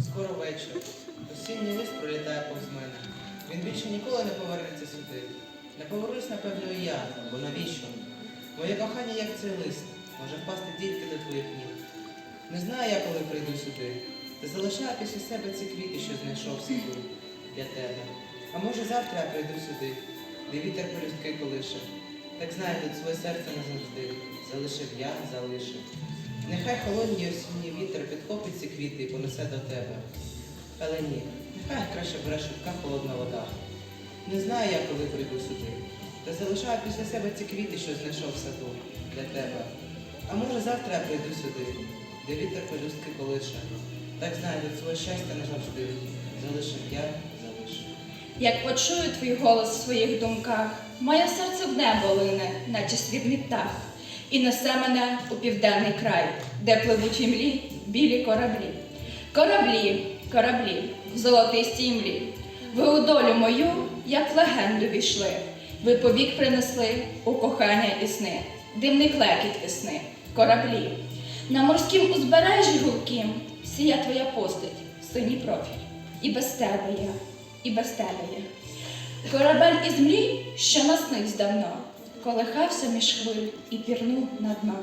Скоро вечір. Осінній лист пролітає повз мене. Він більше ніколи не повернеться сюди. Не повернусь, напевно, і я, бо навіщо? Моє кохання, як цей лист, може впасти тільки до твоїх ніг. Не знаю я, коли прийду сюди. Та залишаю після себе ці квіти, що знайшов саду для тебе. А може завтра я прийду сюди, де вітер пелюстки колише. Так знаю, тут своє серце назавжди. Залишив я, залишив. Нехай холодній осінній вітер підхопить ці квіти і понесе до тебе. Але ні, нехай краще бере швидка холодна вода. Не знаю я, коли прийду сюди. Та залишаю після себе ці квіти, що знайшов в саду для тебе. А може завтра я прийду сюди, де вітер пелюстки колише. Так знаю, від свого щастя назавжди. Залишив я, залишив. Як почую твій голос в своїх думках, моє серце в небо лине, наче срібний птах, і несе мене у південний край, де пливуть в імлі білі кораблі. Кораблі, кораблі, в золотистій імлі. Ви у долю мою, як легенду війшли. Ви повік принесли у кохання і сни, димний клекіт весни, кораблі. На морськім узбережжі гулкім сія твоя постать, синій профіль. І без тебе я, і без тебе я. Корабель із мрій, що наснився давно, колихався між хвиль і пірнув на дно.